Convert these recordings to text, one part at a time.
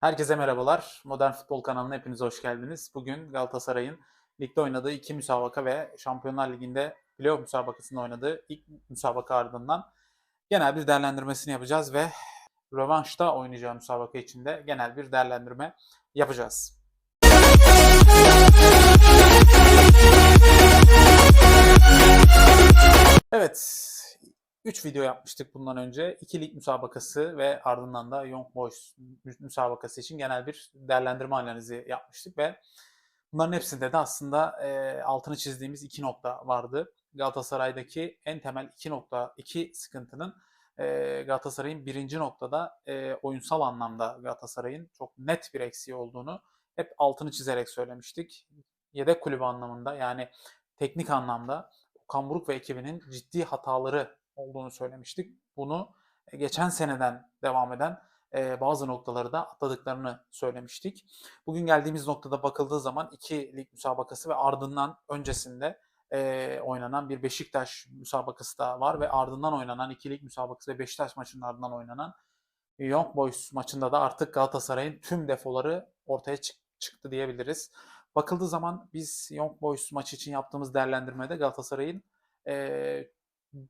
Herkese merhabalar. Modern Futbol kanalına hepiniz hoş geldiniz. Bugün Galatasaray'ın ligde oynadığı iki müsabaka ve Şampiyonlar Ligi'nde playoff müsabakasında oynadığı ilk müsabaka ardından genel bir değerlendirmesini yapacağız ve rövanşta oynayacağı müsabaka için de genel bir değerlendirme yapacağız. Evet, 3 video yapmıştık bundan önce. 2 lig müsabakası ve ardından da Young Boys mü- müsabakası için genel bir değerlendirme analizi yapmıştık ve bunların hepsinde de aslında e, altını çizdiğimiz iki nokta vardı. Galatasaray'daki en temel iki nokta, iki sıkıntının e, Galatasaray'ın birinci noktada e, oyunsal anlamda Galatasaray'ın çok net bir eksiği olduğunu hep altını çizerek söylemiştik. Yedek kulübü anlamında yani teknik anlamda Okan Buruk ve ekibinin ciddi hataları olduğunu söylemiştik. Bunu e, geçen seneden devam eden e, bazı noktaları da atladıklarını söylemiştik. Bugün geldiğimiz noktada bakıldığı zaman iki lig müsabakası ve ardından öncesinde e, oynanan bir Beşiktaş müsabakası da var ve ardından oynanan iki lig müsabakası ve Beşiktaş maçının ardından oynanan Young Boys maçında da artık Galatasaray'ın tüm defoları ortaya çık- çıktı diyebiliriz. Bakıldığı zaman biz Young Boys maçı için yaptığımız değerlendirmede Galatasaray'ın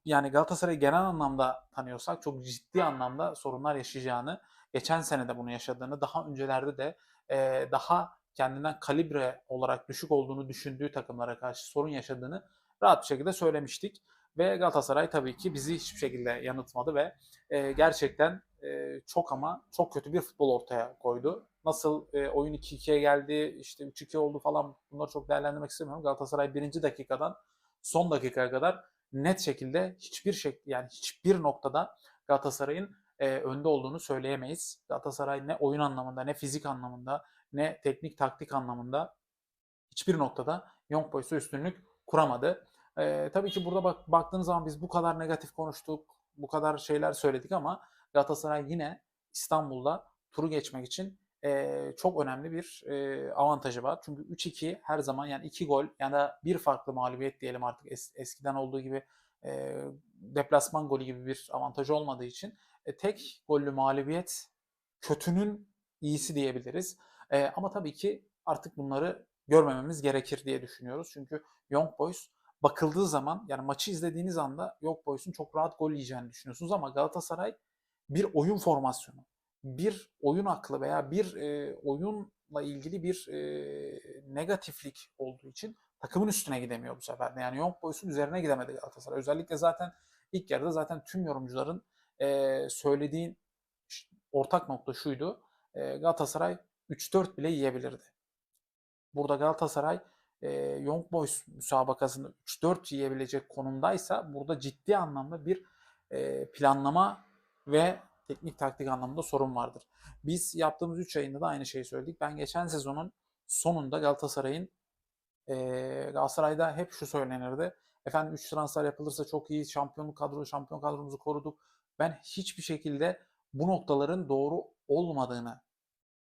yani Galatasaray'ı genel anlamda tanıyorsak çok ciddi anlamda sorunlar yaşayacağını, geçen sene de bunu yaşadığını, daha öncelerde de e, daha kendinden kalibre olarak düşük olduğunu düşündüğü takımlara karşı sorun yaşadığını rahat bir şekilde söylemiştik. Ve Galatasaray tabii ki bizi hiçbir şekilde yanıltmadı ve e, gerçekten e, çok ama çok kötü bir futbol ortaya koydu. Nasıl e, oyun 2-2'ye geldi, işte 3-2 oldu falan bunları çok değerlendirmek istemiyorum. Galatasaray birinci dakikadan son dakikaya kadar net şekilde hiçbir şey yani hiçbir noktada Galatasaray'ın e, önde olduğunu söyleyemeyiz. Galatasaray ne oyun anlamında ne fizik anlamında ne teknik taktik anlamında hiçbir noktada Young Boys'a üstünlük kuramadı. E, tabii ki burada bak, baktığınız zaman biz bu kadar negatif konuştuk, bu kadar şeyler söyledik ama Galatasaray yine İstanbul'da turu geçmek için e, çok önemli bir e, avantajı var. Çünkü 3-2 her zaman yani 2 gol ya da bir farklı mağlubiyet diyelim artık es- eskiden olduğu gibi e, deplasman golü gibi bir avantajı olmadığı için e, tek gollü mağlubiyet kötünün iyisi diyebiliriz. E, ama tabii ki artık bunları görmememiz gerekir diye düşünüyoruz. Çünkü Young Boys bakıldığı zaman yani maçı izlediğiniz anda Young Boys'un çok rahat gol yiyeceğini düşünüyorsunuz ama Galatasaray bir oyun formasyonu, bir oyun aklı veya bir e, oyunla ilgili bir e, negatiflik olduğu için takımın üstüne gidemiyor bu sefer. Yani Young Boys'un üzerine gidemedi Galatasaray. Özellikle zaten ilk yarıda zaten tüm yorumcuların e, söylediğin ş- ortak nokta şuydu. E, Galatasaray 3-4 bile yiyebilirdi. Burada Galatasaray e, Young Boys müsabakasında 3-4 yiyebilecek konumdaysa burada ciddi anlamda bir e, planlama ve teknik taktik anlamında sorun vardır. Biz yaptığımız 3 yayında da aynı şeyi söyledik. Ben geçen sezonun sonunda Galatasaray'ın e, Galatasaray'da hep şu söylenirdi. Efendim 3 transfer yapılırsa çok iyi şampiyonluk kadro, şampiyon kadromuzu koruduk. Ben hiçbir şekilde bu noktaların doğru olmadığını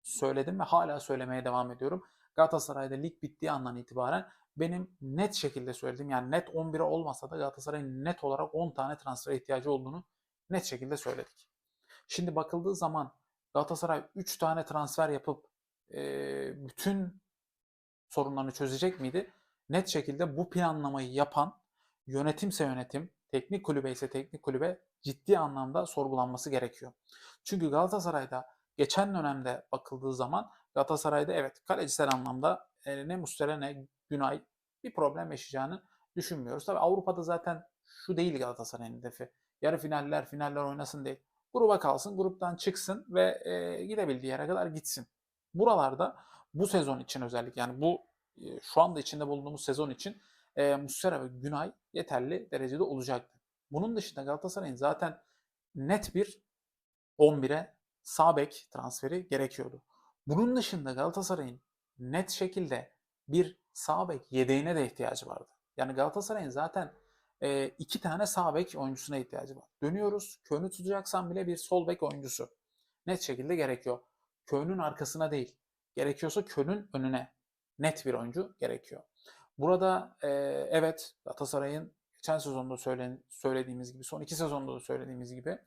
söyledim ve hala söylemeye devam ediyorum. Galatasaray'da lig bittiği andan itibaren benim net şekilde söylediğim yani net 11'e olmasa da Galatasaray'ın net olarak 10 tane transfere ihtiyacı olduğunu net şekilde söyledik. Şimdi bakıldığı zaman Galatasaray 3 tane transfer yapıp e, bütün sorunlarını çözecek miydi? Net şekilde bu planlamayı yapan yönetimse yönetim, teknik kulübe ise teknik kulübe ciddi anlamda sorgulanması gerekiyor. Çünkü Galatasaray'da geçen dönemde bakıldığı zaman Galatasaray'da evet kalecisel anlamda ne Muslera ne Günay bir problem yaşayacağını düşünmüyoruz. Tabii Avrupa'da zaten şu değil Galatasaray'ın hedefi. Yarı finaller, finaller oynasın değil. Gruba kalsın, gruptan çıksın ve e, gidebildiği yere kadar gitsin. Buralarda bu sezon için özellikle yani bu e, şu anda içinde bulunduğumuz sezon için e, Muslera ve Günay yeterli derecede olacaktı. Bunun dışında Galatasaray'ın zaten net bir 11'e sağ bek transferi gerekiyordu. Bunun dışında Galatasaray'ın net şekilde bir sağ bek yedeğine de ihtiyacı vardı. Yani Galatasaray'ın zaten e, iki tane sağ bek oyuncusuna ihtiyacı var. Dönüyoruz. Köyünü tutacaksan bile bir sol bek oyuncusu. Net şekilde gerekiyor. Köyünün arkasına değil. Gerekiyorsa köyünün önüne. Net bir oyuncu gerekiyor. Burada e, evet Galatasaray'ın geçen sezonda söylen, söylediğimiz gibi, son iki sezonda da söylediğimiz gibi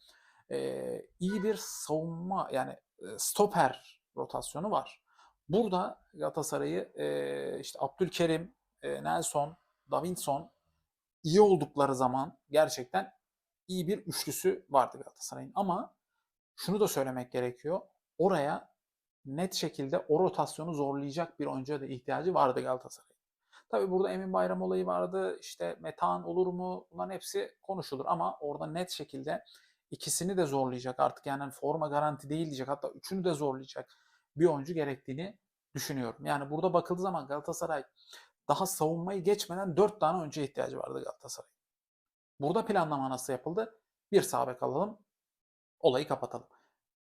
e, iyi bir savunma yani e, stoper rotasyonu var. Burada Galatasaray'ı e, işte Abdülkerim, e, Nelson, Davinson iyi oldukları zaman gerçekten iyi bir üçlüsü vardı Galatasaray'ın. Ama şunu da söylemek gerekiyor. Oraya net şekilde o rotasyonu zorlayacak bir oyuncuya da ihtiyacı vardı Galatasaray'ın. Tabii burada Emin Bayram olayı vardı. İşte Metan olur mu? Bunların hepsi konuşulur ama orada net şekilde ikisini de zorlayacak. Artık yani forma garanti değil diyecek. Hatta üçünü de zorlayacak bir oyuncu gerektiğini düşünüyorum. Yani burada bakıldığı zaman Galatasaray daha savunmayı geçmeden 4 tane oyuncuya ihtiyacı vardı Galatasaray. Burada planlama nasıl yapıldı? Bir sağ bek alalım. Olayı kapatalım.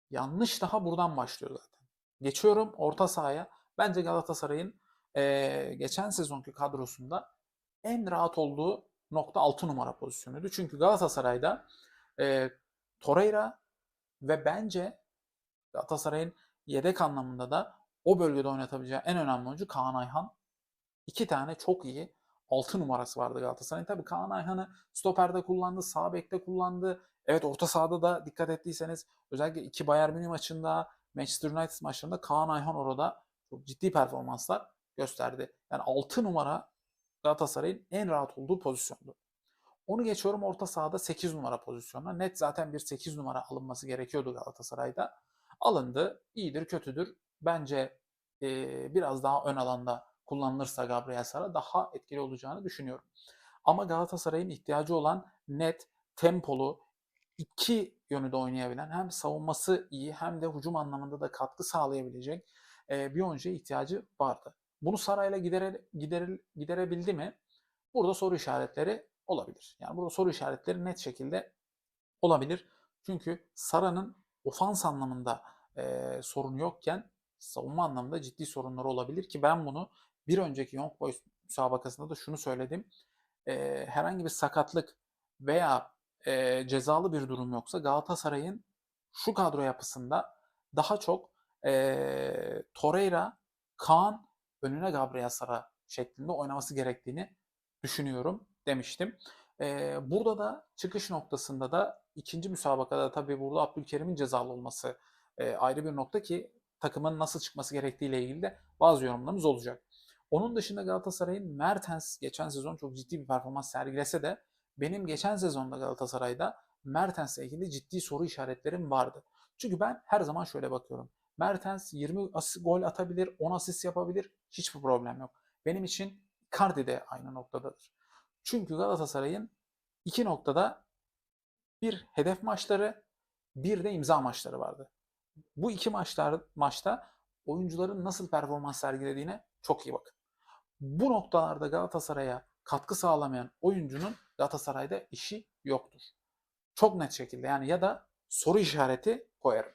Yanlış daha buradan başlıyor zaten. Geçiyorum orta sahaya. Bence Galatasaray'ın eee, geçen sezonki kadrosunda en rahat olduğu nokta 6 numara pozisyonuydu. Çünkü Galatasaray'da eee Torreira ve bence Galatasaray'ın yedek anlamında da o bölgede oynatabileceği en önemli oyuncu Kaan Ayhan. İki tane çok iyi 6 numarası vardı Galatasaray'ın. Tabii Kaan Ayhan'ı stoperde kullandı, sağ bekte kullandı. Evet orta sahada da dikkat ettiyseniz özellikle iki Bayern Münih maçında, Manchester United maçlarında Kaan Ayhan orada çok ciddi performanslar gösterdi. Yani 6 numara Galatasaray'ın en rahat olduğu pozisyondu. Onu geçiyorum orta sahada 8 numara pozisyonuna. Net zaten bir 8 numara alınması gerekiyordu Galatasaray'da. Alındı. İyidir, kötüdür. Bence e, biraz daha ön alanda kullanılırsa Gabriel Sara daha etkili olacağını düşünüyorum. Ama Galatasaray'ın ihtiyacı olan net, tempolu, iki yönü de oynayabilen hem savunması iyi hem de hücum anlamında da katkı sağlayabilecek e, bir oyuncuya ihtiyacı vardı. Bunu Saray'la gidere, gidere, giderebildi mi? Burada soru işaretleri olabilir. Yani burada soru işaretleri net şekilde olabilir. Çünkü Sara'nın ofans anlamında e, sorunu yokken savunma anlamında ciddi sorunları olabilir ki ben bunu bir önceki Young Boys müsabakasında da şunu söyledim. E, herhangi bir sakatlık veya e, cezalı bir durum yoksa Galatasaray'ın şu kadro yapısında daha çok e, Torreira, Kaan, önüne Gabriel Sara şeklinde oynaması gerektiğini düşünüyorum demiştim. E, burada da çıkış noktasında da ikinci müsabakada tabii burada Abdülkerim'in cezalı olması e, ayrı bir nokta ki takımın nasıl çıkması gerektiğiyle ilgili de bazı yorumlarımız olacak. Onun dışında Galatasaray'ın Mertens geçen sezon çok ciddi bir performans sergilese de benim geçen sezonda Galatasaray'da Mertens'le ilgili ciddi soru işaretlerim vardı. Çünkü ben her zaman şöyle bakıyorum. Mertens 20 asist, gol atabilir, 10 asist yapabilir. Hiçbir problem yok. Benim için Icardi de aynı noktadadır. Çünkü Galatasaray'ın iki noktada bir hedef maçları, bir de imza maçları vardı. Bu iki maçlar maçta oyuncuların nasıl performans sergilediğine çok iyi bakın. Bu noktalarda Galatasaray'a katkı sağlamayan oyuncunun Galatasaray'da işi yoktur. Çok net şekilde yani ya da soru işareti koyarım.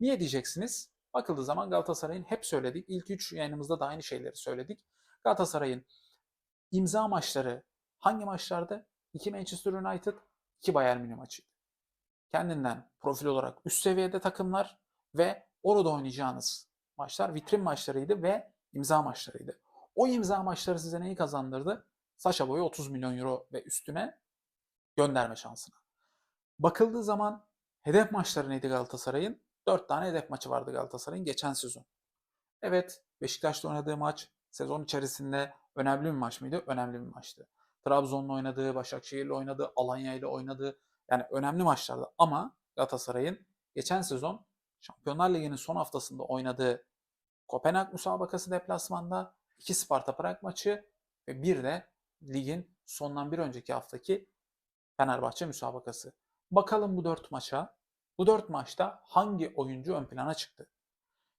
Niye diyeceksiniz? Bakıldığı zaman Galatasaray'ın hep söyledik. İlk 3 yayınımızda da aynı şeyleri söyledik. Galatasaray'ın imza maçları hangi maçlarda? 2 Manchester United, 2 Bayern Münih maçıydı. Kendinden profil olarak üst seviyede takımlar ve orada oynayacağınız maçlar vitrin maçlarıydı ve imza maçlarıydı. O imza maçları size neyi kazandırdı? Saşa Boy'u 30 milyon euro ve üstüne gönderme şansına. Bakıldığı zaman hedef maçları neydi Galatasaray'ın? 4 tane hedef maçı vardı Galatasaray'ın geçen sezon. Evet Beşiktaş'ta oynadığı maç sezon içerisinde önemli bir maç mıydı? Önemli bir maçtı. Trabzon'la oynadığı, Başakşehir'le oynadığı, Alanya ile oynadığı yani önemli maçlardı. Ama Galatasaray'ın geçen sezon Şampiyonlar Ligi'nin son haftasında oynadığı Kopenhag müsabakası deplasmanda, iki Sparta Prag maçı ve bir de ligin sondan bir önceki haftaki Fenerbahçe müsabakası. Bakalım bu dört maça. Bu dört maçta hangi oyuncu ön plana çıktı?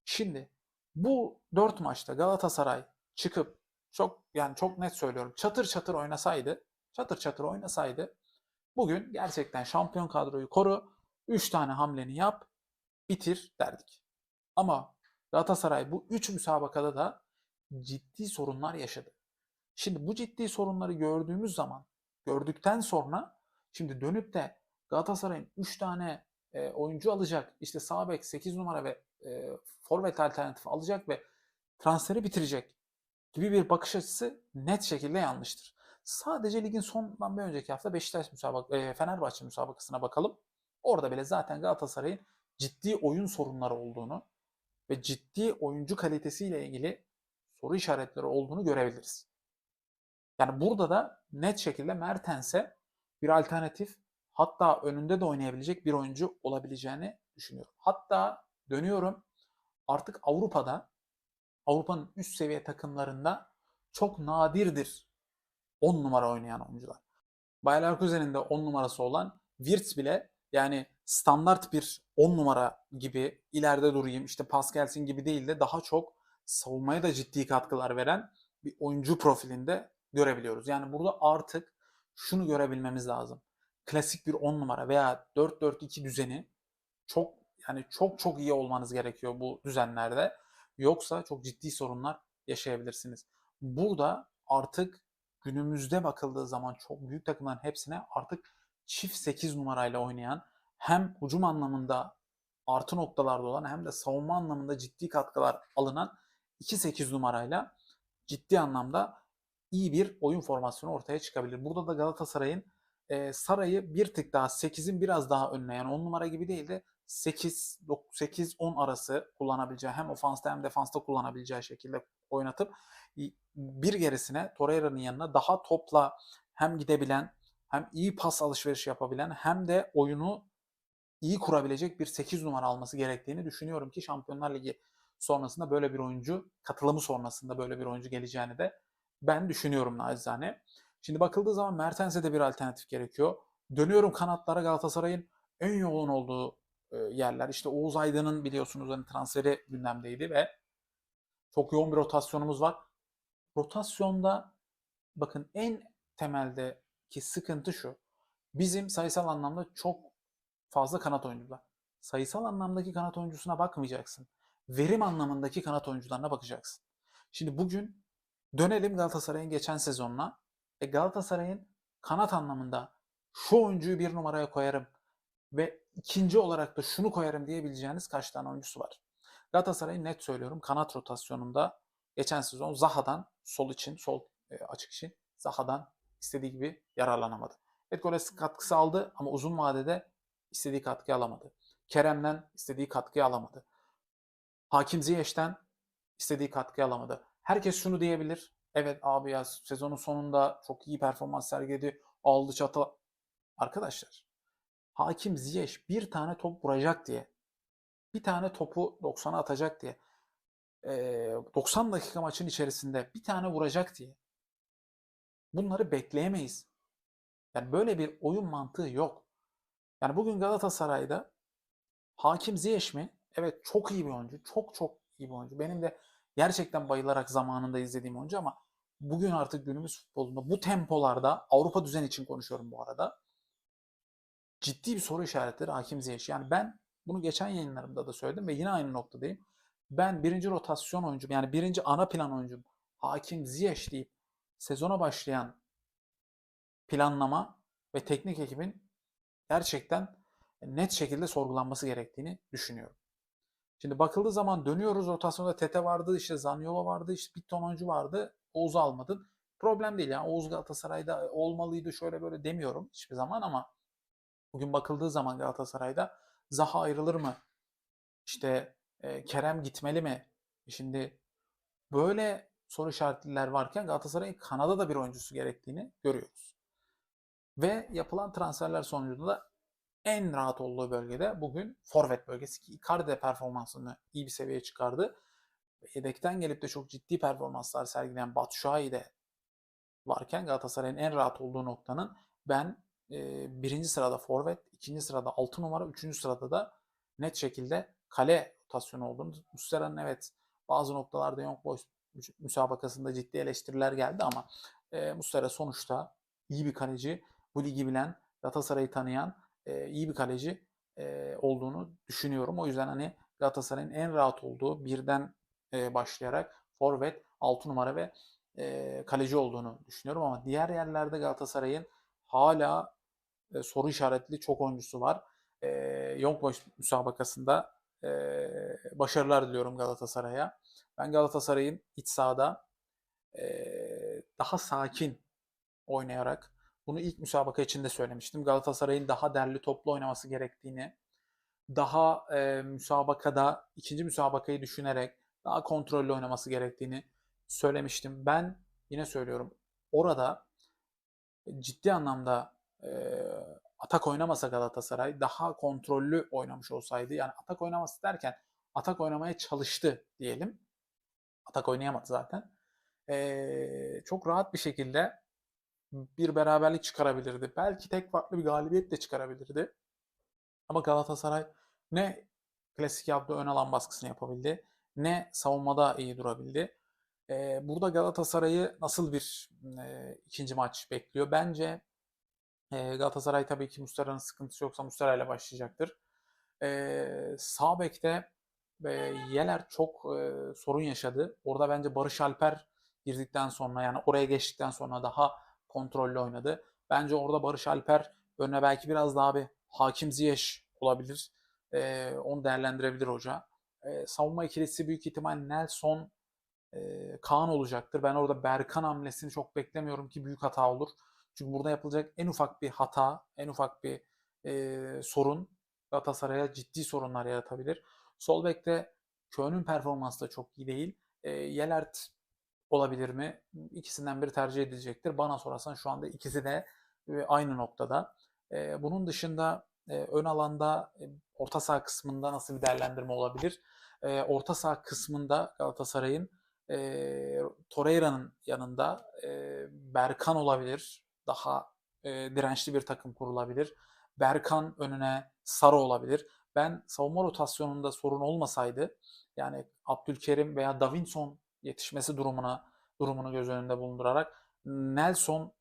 Şimdi bu dört maçta Galatasaray çıkıp çok yani çok net söylüyorum çatır çatır oynasaydı çatır çatır oynasaydı bugün gerçekten şampiyon kadroyu koru 3 tane hamleni yap bitir derdik. Ama Galatasaray bu 3 müsabakada da ciddi sorunlar yaşadı. Şimdi bu ciddi sorunları gördüğümüz zaman gördükten sonra şimdi dönüp de Galatasaray'ın 3 tane e, oyuncu alacak işte sağ bek 8 numara ve e, forvet alternatifi alacak ve transferi bitirecek gibi bir bakış açısı net şekilde yanlıştır. Sadece ligin sonundan bir önceki hafta Beşiktaş müsabak e, Fenerbahçe müsabakasına bakalım. Orada bile zaten Galatasaray'ın ciddi oyun sorunları olduğunu ve ciddi oyuncu kalitesiyle ilgili soru işaretleri olduğunu görebiliriz. Yani burada da net şekilde Mertens'e bir alternatif hatta önünde de oynayabilecek bir oyuncu olabileceğini düşünüyorum. Hatta dönüyorum artık Avrupa'da Avrupa'nın üst seviye takımlarında çok nadirdir 10 numara oynayan oyuncular. Bayer Leverkusen'in de 10 numarası olan Wirtz bile yani standart bir 10 numara gibi ileride durayım işte pas gelsin gibi değil de daha çok savunmaya da ciddi katkılar veren bir oyuncu profilinde görebiliyoruz. Yani burada artık şunu görebilmemiz lazım. Klasik bir 10 numara veya 4-4-2 düzeni çok yani çok çok iyi olmanız gerekiyor bu düzenlerde. Yoksa çok ciddi sorunlar yaşayabilirsiniz. Burada artık günümüzde bakıldığı zaman çok büyük takımların hepsine artık çift 8 numarayla oynayan hem hücum anlamında artı noktalarda olan hem de savunma anlamında ciddi katkılar alınan 2-8 numarayla ciddi anlamda iyi bir oyun formasyonu ortaya çıkabilir. Burada da Galatasaray'ın e, Saray'ı bir tık daha 8'in biraz daha önüne yani 10 numara gibi değil de 8 8 10 arası kullanabileceği hem ofansta hem defansta kullanabileceği şekilde oynatıp bir gerisine Torreira'nın yanına daha topla hem gidebilen hem iyi pas alışverişi yapabilen hem de oyunu iyi kurabilecek bir 8 numara alması gerektiğini düşünüyorum ki Şampiyonlar Ligi sonrasında böyle bir oyuncu katılımı sonrasında böyle bir oyuncu geleceğini de ben düşünüyorum nacizane. Şimdi bakıldığı zaman Mertens'e de bir alternatif gerekiyor. Dönüyorum kanatlara Galatasaray'ın en yoğun olduğu yerler. İşte Oğuz Aydın'ın biliyorsunuz hani transferi gündemdeydi ve çok yoğun bir rotasyonumuz var. Rotasyonda bakın en temeldeki sıkıntı şu. Bizim sayısal anlamda çok fazla kanat oyuncu var. Sayısal anlamdaki kanat oyuncusuna bakmayacaksın. Verim anlamındaki kanat oyuncularına bakacaksın. Şimdi bugün dönelim Galatasaray'ın geçen sezonuna. E Galatasaray'ın kanat anlamında şu oyuncuyu bir numaraya koyarım ve ikinci olarak da şunu koyarım diyebileceğiniz kaç tane oyuncusu var. Galatasaray'ın net söylüyorum kanat rotasyonunda geçen sezon Zaha'dan sol için, sol e, açık için Zaha'dan istediği gibi yararlanamadı. Evet gole katkısı aldı ama uzun vadede istediği katkıyı alamadı. Kerem'den istediği katkıyı alamadı. Hakim Ziyech'ten istediği katkıyı alamadı. Herkes şunu diyebilir. Evet abi ya sezonun sonunda çok iyi performans sergiledi. Aldı çatı. Arkadaşlar Hakim Ziyech bir tane top vuracak diye bir tane topu 90'a atacak diye 90 dakika maçın içerisinde bir tane vuracak diye bunları bekleyemeyiz. Yani böyle bir oyun mantığı yok. Yani bugün Galatasaray'da Hakim Ziyech mi? Evet çok iyi bir oyuncu. Çok çok iyi bir oyuncu. Benim de gerçekten bayılarak zamanında izlediğim oyuncu ama bugün artık günümüz futbolunda bu tempolarda Avrupa düzen için konuşuyorum bu arada. Ciddi bir soru işaretleri Hakim Ziyech. Yani ben bunu geçen yayınlarımda da söyledim ve yine aynı noktadayım. Ben birinci rotasyon oyuncum yani birinci ana plan oyuncum Hakim Ziyech deyip sezona başlayan planlama ve teknik ekibin gerçekten net şekilde sorgulanması gerektiğini düşünüyorum. Şimdi bakıldığı zaman dönüyoruz rotasyonda Tete vardı, işte Zaniolo vardı, işte bir ton oyuncu vardı. Oğuz'u almadın. Problem değil yani Oğuz Galatasaray'da olmalıydı şöyle böyle demiyorum hiçbir zaman ama bugün bakıldığı zaman Galatasaray'da Zaha ayrılır mı? İşte e, Kerem gitmeli mi? Şimdi böyle soru işaretliler varken Galatasaray'ın Kanada da bir oyuncusu gerektiğini görüyoruz. Ve yapılan transferler sonucunda da en rahat olduğu bölgede bugün forvet bölgesi ki Icardi performansını iyi bir seviyeye çıkardı. Yedekten gelip de çok ciddi performanslar sergileyen Batshuayi de varken Galatasaray'ın en rahat olduğu noktanın ben e, birinci sırada forvet, ikinci sırada 6 numara, üçüncü sırada da net şekilde kale rotasyonu olduğunu. Muslera'nın evet bazı noktalarda Young Boys müsabakasında ciddi eleştiriler geldi ama e, Muslera sonuçta iyi bir kaleci, bu ligi bilen, Galatasaray'ı tanıyan e, iyi bir kaleci e, olduğunu düşünüyorum. O yüzden hani Galatasaray'ın en rahat olduğu birden e, başlayarak forvet, 6 numara ve e, kaleci olduğunu düşünüyorum ama diğer yerlerde Galatasaray'ın hala e, soru işaretli çok oyuncusu var. E, Boys müsabakasında e, başarılar diliyorum Galatasaray'a. Ben Galatasaray'ın iç sahada e, daha sakin oynayarak bunu ilk müsabaka içinde söylemiştim. Galatasaray'ın daha derli toplu oynaması gerektiğini daha e, müsabakada ikinci müsabakayı düşünerek daha kontrollü oynaması gerektiğini söylemiştim. Ben yine söylüyorum orada ciddi anlamda e, atak oynamasa Galatasaray daha kontrollü oynamış olsaydı yani atak oynaması derken atak oynamaya çalıştı diyelim. Atak oynayamadı zaten. E, çok rahat bir şekilde bir beraberlik çıkarabilirdi. Belki tek farklı bir galibiyet de çıkarabilirdi. Ama Galatasaray ne klasik yaptığı ön alan baskısını yapabildi ne savunmada iyi durabildi. Ee, burada Galatasaray'ı nasıl bir e, ikinci maç bekliyor? Bence e, Galatasaray tabii ki Muslera'nın sıkıntısı yoksa Muslera ile başlayacaktır. E, sağ bekte e, Yeler çok e, sorun yaşadı. Orada bence Barış Alper girdikten sonra yani oraya geçtikten sonra daha kontrollü oynadı. Bence orada Barış Alper önüne belki biraz daha bir Hakim Ziyech olabilir. E, onu değerlendirebilir hoca. E, savunma ikilisi büyük ihtimal Nelson e, Kaan olacaktır. Ben orada Berkan hamlesini çok beklemiyorum ki büyük hata olur. Çünkü burada yapılacak en ufak bir hata, en ufak bir e, sorun Galatasaray'a ciddi sorunlar yaratabilir. Sol bekte Köln'ün performansı da çok iyi değil. E, Yelert olabilir mi? İkisinden biri tercih edilecektir. Bana sorarsan şu anda ikisi de e, aynı noktada. E, bunun dışında e, ön alanda orta saha kısmında nasıl bir değerlendirme olabilir? Orta saha kısmında Galatasaray'ın Torreira'nın yanında Berkan olabilir. Daha dirençli bir takım kurulabilir. Berkan önüne Sara olabilir. Ben savunma rotasyonunda sorun olmasaydı yani Abdülkerim veya Davinson yetişmesi durumuna durumunu göz önünde bulundurarak Nelson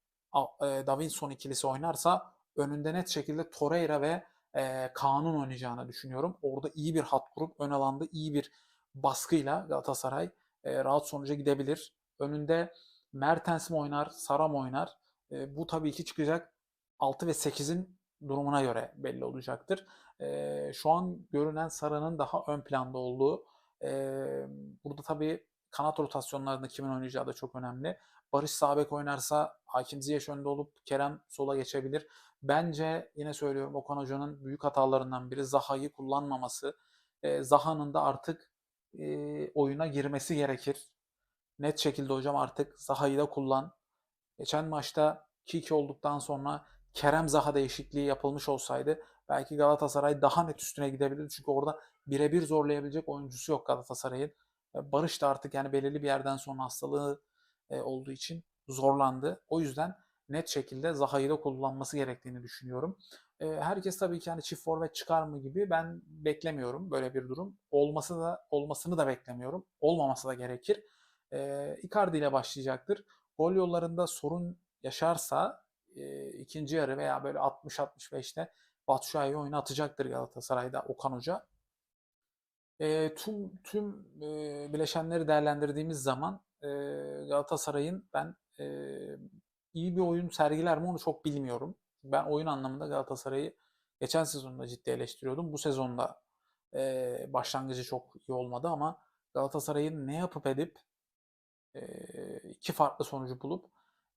e, Davinson ikilisi oynarsa önünde net şekilde Torreira ve e, Kaan'ın oynayacağını düşünüyorum. Orada iyi bir hat kurup ön alanda iyi bir baskıyla Galatasaray e, rahat sonuca gidebilir. Önünde Mertens mi oynar, Sara oynar? E, bu tabii ki çıkacak 6 ve 8'in durumuna göre belli olacaktır. E, şu an görünen Sara'nın daha ön planda olduğu. E, burada tabii kanat rotasyonlarında kimin oynayacağı da çok önemli. Barış Sabek oynarsa Hakim Ziyech önde olup Kerem sola geçebilir. Bence yine söylüyorum Okan Hoca'nın büyük hatalarından biri Zaha'yı kullanmaması. E, Zaha'nın da artık e, oyuna girmesi gerekir. Net şekilde hocam artık Zaha'yı da kullan. Geçen maçta 2-2 olduktan sonra Kerem Zaha değişikliği yapılmış olsaydı belki Galatasaray daha net üstüne gidebilirdi. Çünkü orada birebir zorlayabilecek oyuncusu yok Galatasaray'ın. Barış da artık yani belirli bir yerden sonra hastalığı e, olduğu için zorlandı. O yüzden net şekilde Zaha'yı da kullanması gerektiğini düşünüyorum. E, herkes tabii ki yani çift forvet çıkar mı gibi ben beklemiyorum böyle bir durum. Olması da olmasını da beklemiyorum. Olmaması da gerekir. E, Icardi ile başlayacaktır. Gol yollarında sorun yaşarsa e, ikinci yarı veya böyle 60-65'te Batshuayi oyunu atacaktır Galatasaray'da Okan Hoca. E, tüm tüm e, bileşenleri değerlendirdiğimiz zaman e, Galatasaray'ın ben e, iyi bir oyun sergiler mi onu çok bilmiyorum. Ben oyun anlamında Galatasaray'ı geçen sezonda ciddi eleştiriyordum. Bu sezonda e, başlangıcı çok iyi olmadı ama Galatasaray'ın ne yapıp edip e, iki farklı sonucu bulup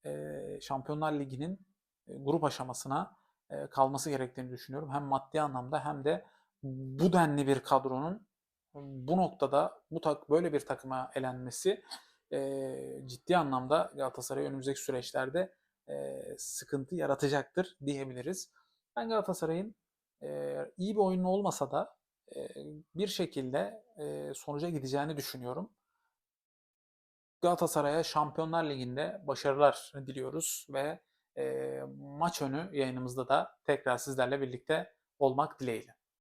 e, Şampiyonlar Ligi'nin e, grup aşamasına e, kalması gerektiğini düşünüyorum. Hem maddi anlamda hem de bu denli bir kadronun bu noktada bu tak böyle bir takıma elenmesi e, ciddi anlamda Galatasaray önümüzdeki süreçlerde e, sıkıntı yaratacaktır diyebiliriz. Ben Galatasaray'ın e, iyi bir oyunu olmasa da e, bir şekilde e, sonuca gideceğini düşünüyorum. Galatasaray'a Şampiyonlar Ligi'nde başarılar diliyoruz ve e, maç önü yayınımızda da tekrar sizlerle birlikte olmak dileğiyle.